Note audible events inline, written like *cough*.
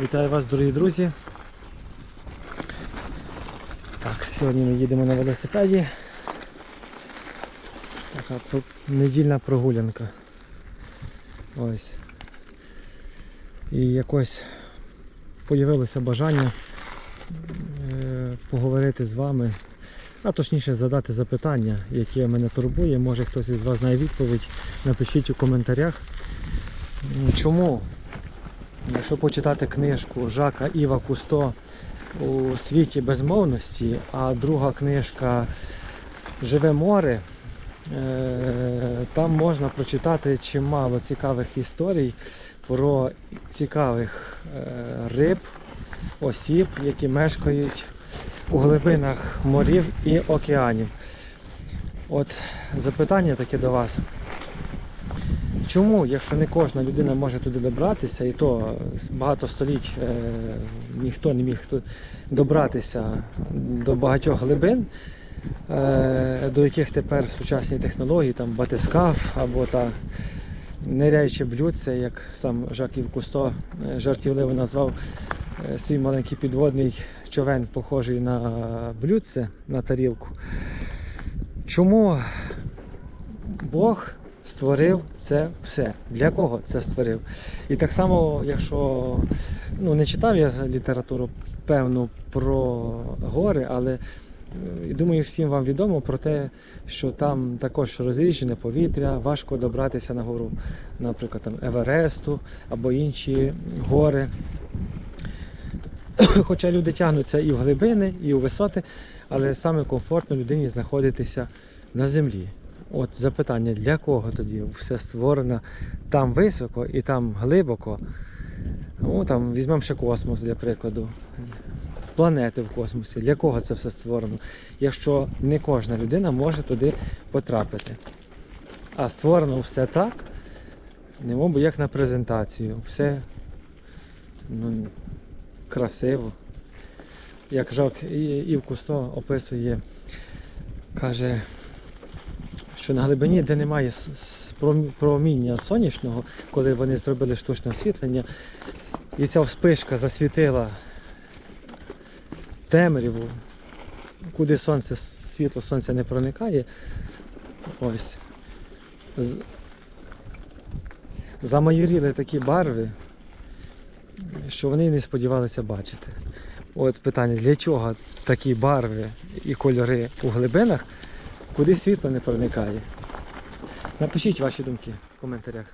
Вітаю вас, дорогі друзі. Так, сьогодні ми їдемо на велосипеді. Така недільна прогулянка. Ось. І якось появилося бажання е, поговорити з вами, а точніше задати запитання, яке мене турбує. Може хтось із вас знає відповідь. Напишіть у коментарях. Чому Якщо почитати книжку Жака Іва Кусто у світі безмовності, а друга книжка Живе море, е, там можна прочитати чимало цікавих історій про цікавих е, риб, осіб, які мешкають у глибинах морів і океанів. От запитання таке до вас. Чому, якщо не кожна людина може туди добратися, і то багато століть е, ніхто не міг добратися до багатьох глибин, е, до яких тепер сучасні технології, там батискаф або та ниряюче блюдце, як сам Жак Ів Кусто е, жартівливо назвав е, свій маленький підводний човен, похожий на блюдце, на тарілку. Чому Бог створив це все. Для кого це створив? І так само, якщо ну, не читав я літературу певну про гори, але е, думаю, всім вам відомо про те, що там також розріджене повітря, важко добратися на гору, наприклад, там Евересту або інші гори. *coughs* Хоча люди тягнуться і в глибини, і у висоти, але саме комфортно людині знаходитися на землі. От запитання, для кого тоді все створено там високо і там глибоко. Ну, там візьмемо ще космос для прикладу. Планети в космосі. Для кого це все створено? Якщо не кожна людина може туди потрапити. А створено все так, немов як на презентацію. Все ну, красиво. Як Жак Ів Кусто описує, каже, що на глибині, де немає проміння сонячного, коли вони зробили штучне освітлення, і ця вспишка засвітила темряву, куди сонце, світло сонця не проникає. Ось. Замайоріли такі барви, що вони не сподівалися бачити. От питання, для чого такі барви і кольори у глибинах, куди світло не проникає? Напишіть ваші думки в коментарях.